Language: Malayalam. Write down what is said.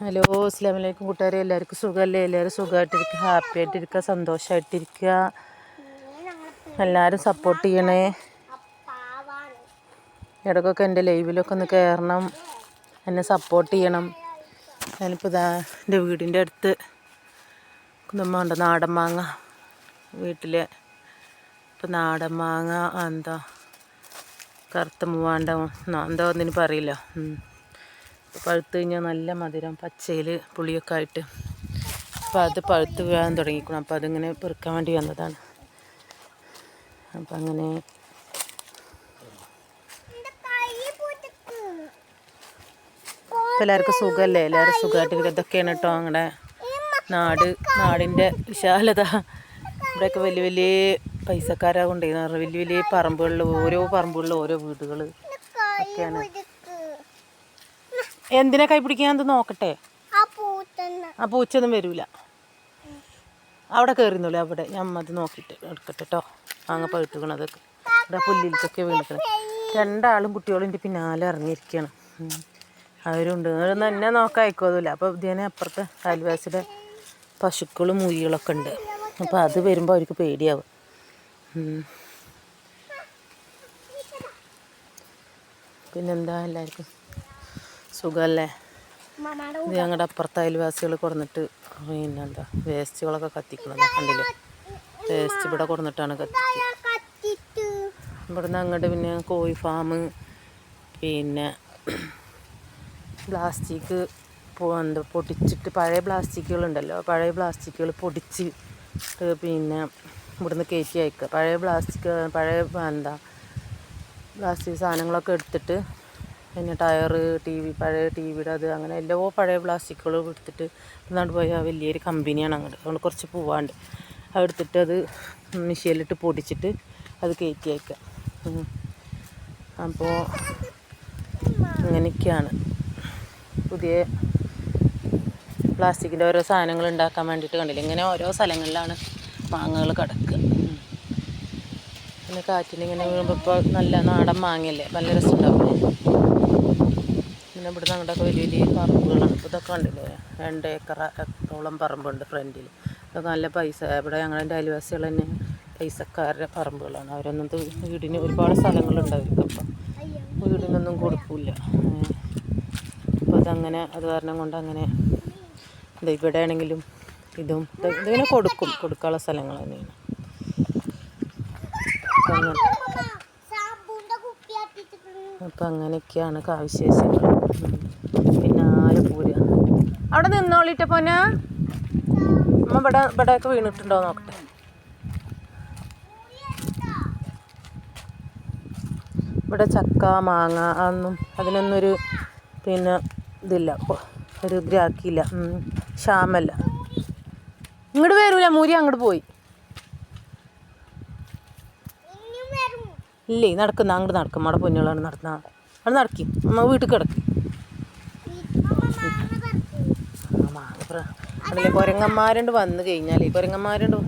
ഹലോ അസ്ലാം വലൈക്കും കൂട്ടുകാരെ. എല്ലാവർക്കും സുഖമല്ലേ? എല്ലാവരും സുഖമായിട്ടിരിക്കുക ഹാപ്പി ആയിട്ടിരിക്കുക സന്തോഷമായിട്ടിരിക്കുക എല്ലാവരും സപ്പോർട്ട് ചെയ്യണേ. ഇടക്കൊക്കെ എന്റെ ലൈവിലൊക്കെ ഒന്ന് കയറണം. എന്നെ സപ്പോർട്ട് ചെയ്യണം. ഞാനിപ്പോൾ ഇതാ എന്റെ വീടിന്റെ അടുത്ത് നമ്മ ഉണ്ട് നാടൻ മാങ്ങ വീട്ടിലെ. ഇപ്പം നാടൻ മാങ്ങ എന്താ കറുത്ത മൂവാണ്ട എന്താ ഒന്നിനും പറയില്ല. പഴുത്ത് കഴിഞ്ഞാൽ നല്ല മധുരം പച്ചയിൽ പുളിയൊക്കെ ആയിട്ട്. അപ്പോൾ അത് പഴുത്ത് വീഴാൻ തുടങ്ങിക്കണം അപ്പോൾ അതിങ്ങനെ പെറുക്കാൻ വേണ്ടി വന്നതാണ്. അപ്പം അങ്ങനെ എല്ലാവർക്കും സുഖമല്ലേ? എല്ലാവരും സുഖമായിട്ട് ഇതൊക്കെയാണ് കേട്ടോ ഞങ്ങളുടെ നാട് നാടിന്റെ വിശാലത. ഇവിടെയൊക്കെ വലിയ വലിയ പൈസക്കാരാണ് കൊണ്ടുപോയി വലിയ വലിയ പറമ്പുകളിൽ ഓരോ പറമ്പുകളിൽ ഓരോ വീടുകൾ. ഒക്കെയാണ്. എന്തിനാ കൈ പിടിക്കാൻ നോക്കട്ടെ? ആ പൂച്ചൊന്നും. വരൂല. അവിടെ കയറുന്നുള്ളൂ അവിടെ. ഞാൻ അത് നോക്കിയിട്ട് എടുക്കട്ടെ കേട്ടോ അങ്ങ് പഴുത്തുക്കണതൊക്കെ ഇവിടെ പുല്ലിലേക്കൊക്കെ വീണിക്കണം. രണ്ടാളും കുട്ടികളും എന്റെ പിന്നാലെ ഇറങ്ങിയിരിക്കുകയാണ്. അവരുണ്ട് എന്നെ നോക്കാൻ അപ്പോൾ ഇതിനെ അപ്പുറത്തെ അയൽവാസിയുടെ പശുക്കളും മുയികളൊക്കെ ഉണ്ട്. അപ്പോൾ അത് വരുമ്പോൾ അവർക്ക് പേടിയാവും. പിന്നെന്താ എല്ലാവർക്കും? സുഖമല്ലേ? ഇത് ഞങ്ങളുടെ അപ്പുറത്തെ അയൽവാസികൾ കൊടുന്നിട്ട് പിന്നെന്താ വേസ്റ്റുകളൊക്കെ കത്തിക്കണത് കണ്ടില്ലേ? വേസ്റ്റ് ഇവിടെ കൊടുന്നിട്ടാണ് കത്തിക്കുക ഇവിടുന്ന് അങ്ങോട്ട് പിന്നെ കോഴി ഫാം പിന്നെ പ്ലാസ്റ്റിക് എന്താ പൊടിച്ചിട്ട് പഴയ പ്ലാസ്റ്റിക്കുകളുണ്ടല്ലോ പഴയ പ്ലാസ്റ്റിക്കുകൾ പൊടിച്ച് പിന്നെ ഇവിടുന്ന് കയറ്റി അയക്കുക. പഴയ പ്ലാസ്റ്റിക് പഴയ എന്താ പ്ലാസ്റ്റിക് സാധനങ്ങളൊക്കെ എടുത്തിട്ട് പിന്നെ ടയറ് ടി വി പഴയ ടി വിയുടെ അത് അങ്ങനെ എല്ലാ പഴയ പ്ലാസ്റ്റിക്കുകൾ എടുത്തിട്ട് എന്നാണ്ട് പോയ വലിയൊരു കമ്പനിയാണ് അങ്ങോട്ട്. അതുകൊണ്ട് കുറച്ച് പോവാണ്ട്. അതെടുത്തിട്ട് അത് മിഷീനിലിട്ട് പൊടിച്ചിട്ട് അത് കയറ്റി അയക്കാം അപ്പോൾ അങ്ങനെയൊക്കെയാണ് പുതിയ പ്ലാസ്റ്റിക്കിന്റെ ഓരോ സാധനങ്ങൾ ഉണ്ടാക്കാൻ വേണ്ടിയിട്ട് കണ്ടില്ല? ഇങ്ങനെ ഓരോ സ്ഥലങ്ങളിലാണ് മാങ്ങകൾ കിടക്കുക. പിന്നെ കാറ്റിനിങ്ങനെ വീഴുമ്പോൾ ഇപ്പോൾ നല്ല നാടൻ മാങ്ങയല്ലേ? നല്ല രസമുണ്ടാവില്ലേ? പിന്നെ ഇവിടുന്ന് അങ്ങോട്ടൊക്കെ വലിയ വലിയ പറമ്പുകളാണ്. അപ്പോൾ ഇതൊക്കെ ഉണ്ടല്ലേ രണ്ട് ഏക്കർ ഓളം പറമ്പുണ്ട് ഫ്രണ്ടിൽ ഇതൊക്കെ നല്ല പൈസ. ഇവിടെ ഞങ്ങളുടെ അയൽവാസികൾ തന്നെ പൈസക്കാരുടെ പറമ്പുകളാണ്. അവരൊന്നും വീടിന് ഒരുപാട് സ്ഥലങ്ങളുണ്ട് അവർക്ക് അപ്പം. വീടിനൊന്നും കൊടുക്കില്ല. അപ്പോൾ അതങ്ങനെ അത് കാരണം കൊണ്ട് അങ്ങനെ ഇത് ഇവിടെ ആണെങ്കിലും ഇതും ഇതിങ്ങനെ കൊടുക്കും. കൊടുക്കാനുള്ള സ്ഥലങ്ങൾ തന്നെയാണ്. അങ്ങനെ അപ്പം അങ്ങനെയൊക്കെയാണ് കാവിശേഷങ്ങൾ പിന്നെ ആലപ്പൂര് അവിടെ നിന്നോളിട്ട പോന അമ്മ ഇവിടെ ഇവിടെയൊക്കെ വീണിട്ടുണ്ടോ നോക്കട്ടെ. ഇവിടെ ചക്ക മാങ്ങ അതൊന്നും ഒരു പിന്നെ ഇതില്ല. ഒരു ഗ്രാക്കിയില്ല. ക്ഷാമല്ല. ഇങ്ങോട്ട് വരൂല മൂരി അങ്ങോട്ട് പോയി. ഇല്ലേ നടക്കുന്ന അങ്ങോട്ട് നടക്കും നമ്മുടെ പൊന്നുകളാണ് നടന്ന അവിടെ നടക്കി അമ്മ വീട്ടിൽ കിടക്കി മാങ്ങ കുരങ്ങന്മാരുണ്ട് വന്നു കഴിഞ്ഞാൽ കുരങ്ങന്മാരുണ്ട്